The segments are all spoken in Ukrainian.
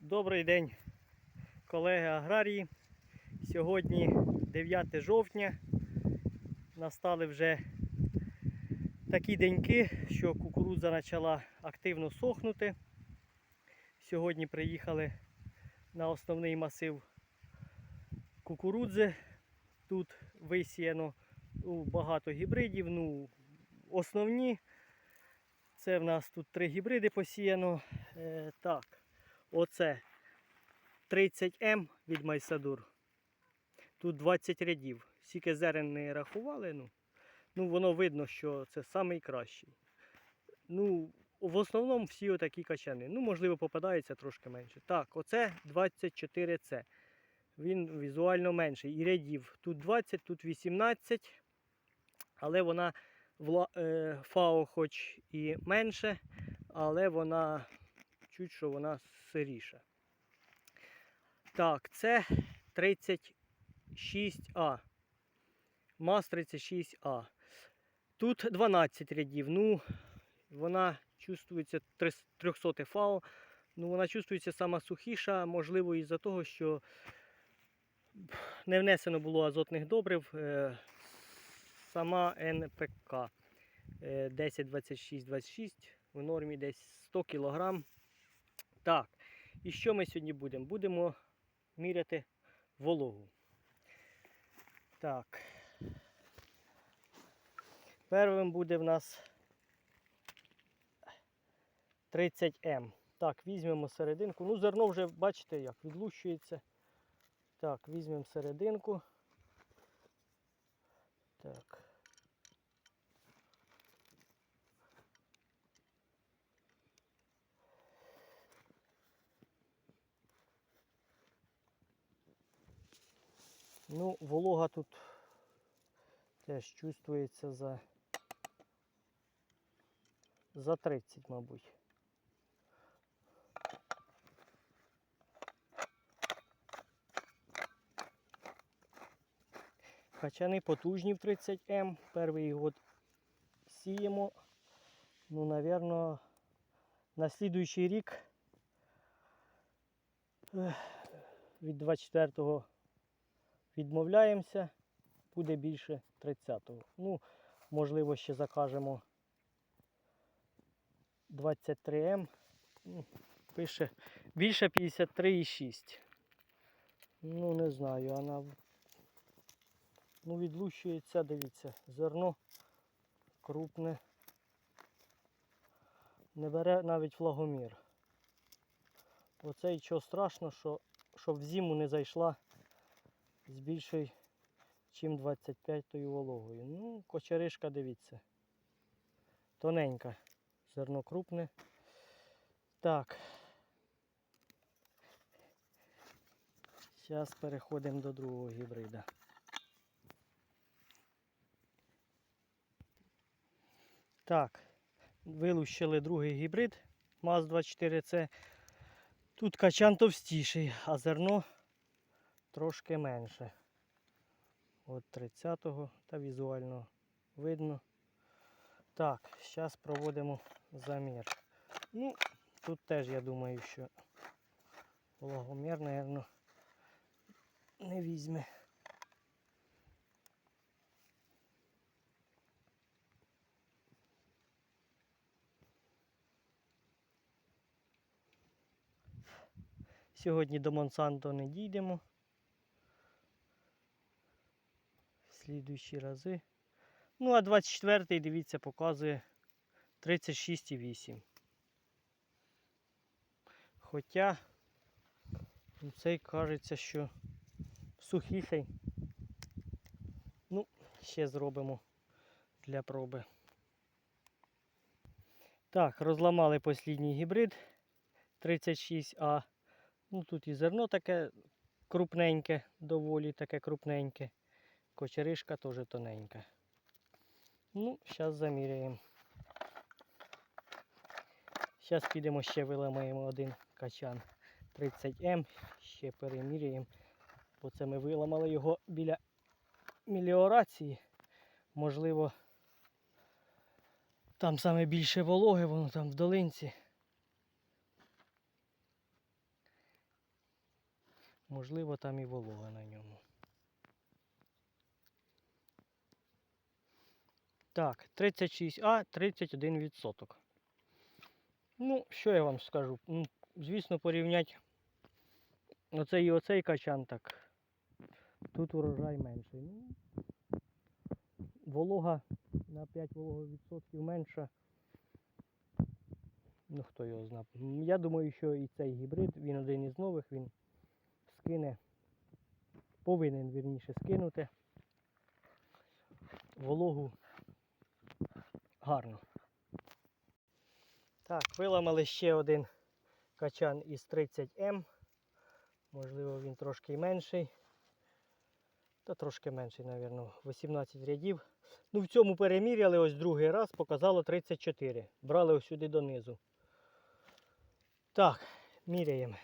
Добрий день, колеги аграрії. Сьогодні 9 жовтня. Настали вже такі деньки, що кукурудза почала активно сохнути. Сьогодні приїхали на основний масив кукурудзи. Тут висіяно ну, багато гібридів. Ну, основні. Це в нас тут три гібриди посіяно. Е, так, оце 30М від Майсадур. Тут 20 рядів. Скільки зерен не рахували, ну, ну воно видно, що це найкращий. Ну, в основному всі отакі качани. Ну, можливо, попадається трошки менше. Так, оце 24C. Він візуально менший. І рядів тут 20, тут 18. Але вона е, фао хоч і менше, але вона чуть що вона сиріша. Так, це 36А. МАЗ 36А. Тут 12 рядів. Ну, вона чувствується 300 фао. Ну, вона чувствується сама сухіша, можливо, із-за того, що не внесено було азотних добрив. е, Сама НПК е, 10, 26, 26 в нормі десь 100 кг. Так, і що ми сьогодні будемо? Будемо міряти вологу. Так. Первим буде в нас 30М. Так, візьмемо серединку. Ну, зерно вже, бачите, як відлущується. Так, візьмемо серединку. Так. Ну, волога тут теж чувствується за, за 30, мабуть. Качани потужні в 30М. Перший год сіємо. Ну, напевно, на слідуючий рік від 24-го відмовляємося, буде більше 30-го. Ну, можливо, ще закажемо 23М. Ну, Пише більше 53,6. Ну, не знаю, вона ну, відлущується, дивіться, зерно крупне. Не бере навіть влагомір. Оце і чого страшно, що щоб в зиму не зайшла з більшою, чим 25 вологою. Ну, кочеришка, дивіться. Тоненька. Зерно крупне. Так. Зараз переходимо до другого гібрида. Так, вилущили другий гібрид МАЗ-24C. Тут качан товстіший, а зерно трошки менше. От 30-го та візуально видно. Так, зараз проводимо замір. Ну, тут теж я думаю, що вологомір, мабуть, не візьме. Сьогодні до Монсанто не дійдемо. Слідуючі рази. Ну, а 24-й, дивіться, показує 36,8. Хоча ну, цей кажеться, що сухіший. Ну, ще зробимо для проби. Так, розламали послідній гібрид 36А. Ну, тут і зерно таке крупненьке, доволі таке крупненьке. Кочеришка теж тоненька. Ну, зараз заміряємо. Зараз підемо ще виламаємо один качан 30М, ще переміряємо. Бо це ми виламали його біля меліорації. Можливо, там саме більше вологи, воно там в долинці. Можливо, там і волога на ньому. Так, 36А, 31%. Ну, що я вам скажу? М, Звісно, порівняти оцей і оцей качан, так тут урожай менший. Ну, волога на 5 вологовідсотків менша. Ну, хто його знає. М, Я думаю, що і цей гібрид, він один із нових, він скине, повинен вірніше скинути вологу гарно. Так, виламали ще один качан із 30М. Можливо, він трошки менший. Та трошки менший, мабуть, 18 рядів. Ну, в цьому переміряли ось другий раз, показало 34. Брали ось сюди донизу. Так, міряємо.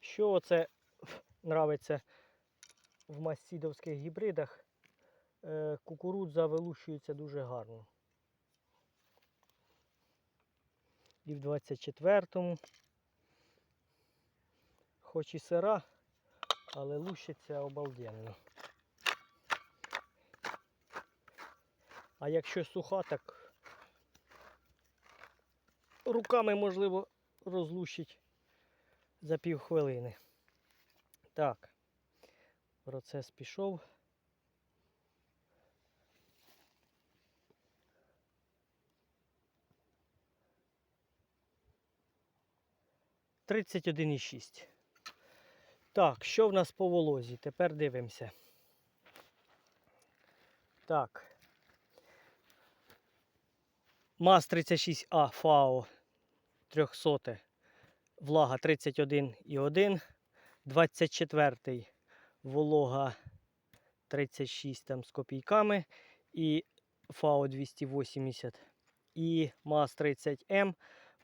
Що оце нравиться в массідовських гібридах? Е, Кукурудза вилущується дуже гарно. І в 24-му. Хоч і сира, але лущиться обалденно. А якщо суха, так руками можливо розлущить за півхвилини. Так, процес пішов. Тридцять один і шість. Так, що в нас по волозі? Тепер дивимося. Так. МАЗ 36А ФАО 300. Влага 31,1. 24 волога 36 там з копійками. І ФАО 280. І МАЗ 30М.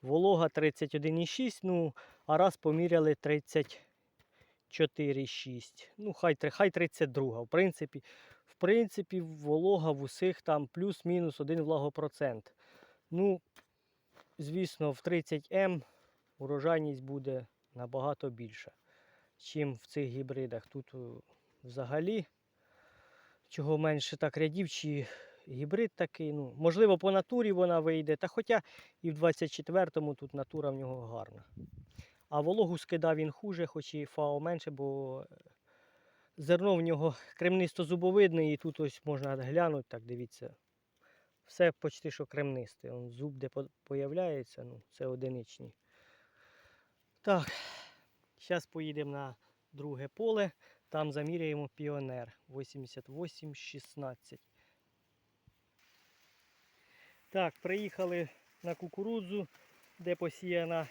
Волога 31,6. Ну, а раз поміряли 34,6. Ну, хай, хай 32. В принципі, в принципі, волога в усіх там плюс-мінус один влагопроцент. Ну, звісно, в 30М урожайність буде набагато більша, чим в цих гібридах. Тут е, взагалі, чого менше так рядів, чи гібрид такий. Ну, можливо, по натурі вона вийде. Та хоча і в 24-му тут натура в нього гарна. А вологу скидав він хуже, хоч і фао менше, бо е, зерно в нього кремнисто-зубовидне, і тут ось можна глянути, так дивіться. Все почти що кремнисте. Зуб, де появляється, ну, це одиничні. Так, зараз поїдемо на друге поле. Там заміряємо піонер 88-16. Так, приїхали на кукурудзу, де посіяна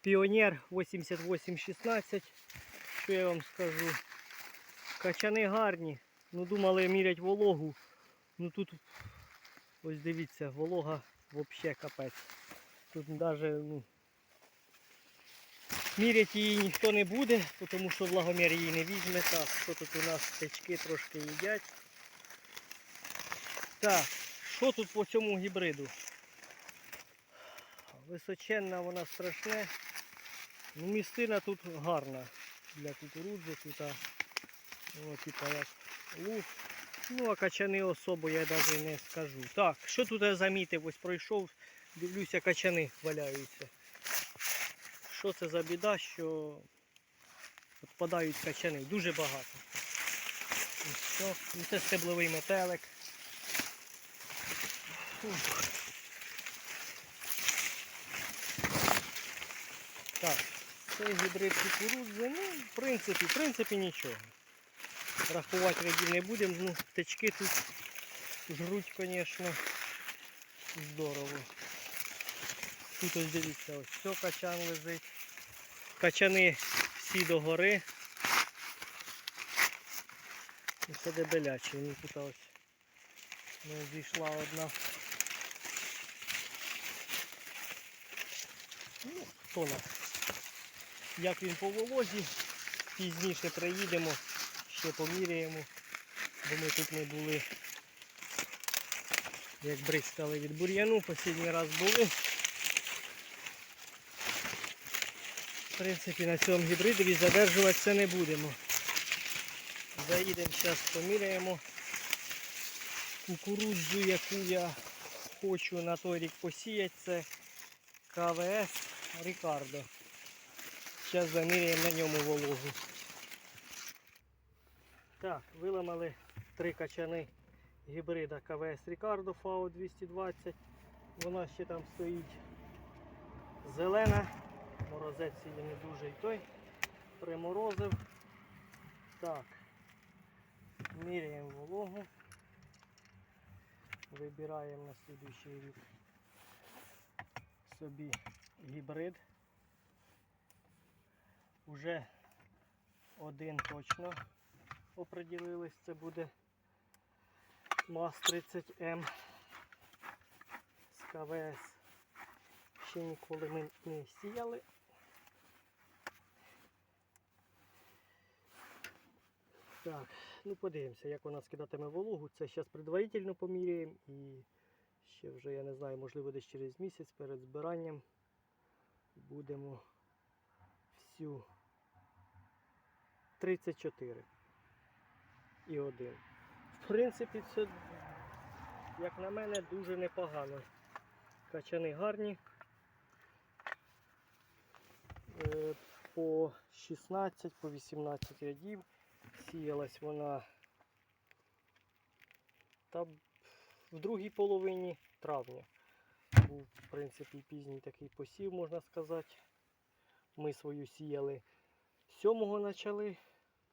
піонер 88-16. Що я вам скажу? Качани гарні. Ну, думали мірять вологу. Ну тут ось дивіться, волога взагалі капець. Тут навіть ну, міряти її ніхто не буде, тому що влагомір її не візьме. Так, що тут у нас течки трошки їдять. Так, що тут по цьому гібриду? Височенна вона страшне. Ну, містина тут гарна для кукурудзи. Тут, о, типа як луг. Ну, а качани особо я навіть не скажу. Так, що тут я замітив? Ось пройшов, дивлюся, качани валяються. Що це за біда, що відпадають качани? Дуже багато. Ось що. Ну, це стебловий метелик. Так, цей гібрид кукурудзи, ну, в принципі, в принципі нічого. Рахувати рядів не будемо, ну, течки тут жруть, звісно, здорово. Тут ось дивіться, ось все качан лежить. Качани всі догори. І це дебелячі, вони тут ось ну, зійшла одна. Ну, хто нас? Як він по волозі, пізніше приїдемо, ще поміряємо, бо ми тут не були. Як бризкали від бур'яну, останній раз були. Принципі, на цьому гібридові задержуватися не будемо. Заїдемо зараз, поміряємо кукурудзу, яку я хочу на той рік посіяти. Це КВС Рікардо. Зараз заміряємо на ньому вологу. Так, виламали три качани гібрида КВС Рікардо FAO 220. Вона ще там стоїть зелена. Морозець її не дуже і той приморозив. Так. Міряємо вологу. Вибираємо на слідуючий рік собі гібрид. Уже один точно оприділились, це буде МАЗ 30М з КВС. Ще ніколи ми не сіяли. Так, ну подивимося, як вона скидатиме вологу. Це зараз предварительно поміряємо і ще вже, я не знаю, можливо десь через місяць перед збиранням будемо всю 34 і 1. В принципі, це, як на мене, дуже непогано. Качани гарні. Е, По 16, по 18 рядів. Сіялась вона та в другій половині травня. Був, в принципі, пізній такий посів, можна сказати. Ми свою сіяли 7-го почали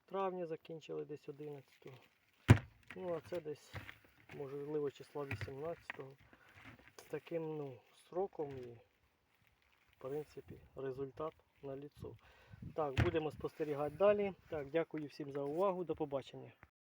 травня, закінчили десь 11-го. Ну, а це десь, можливо, числа 18-го. З таким ну, сроком і, в принципі, результат на ліцо. Так, будемо спостерігати далі. Так, дякую всім за увагу. До побачення.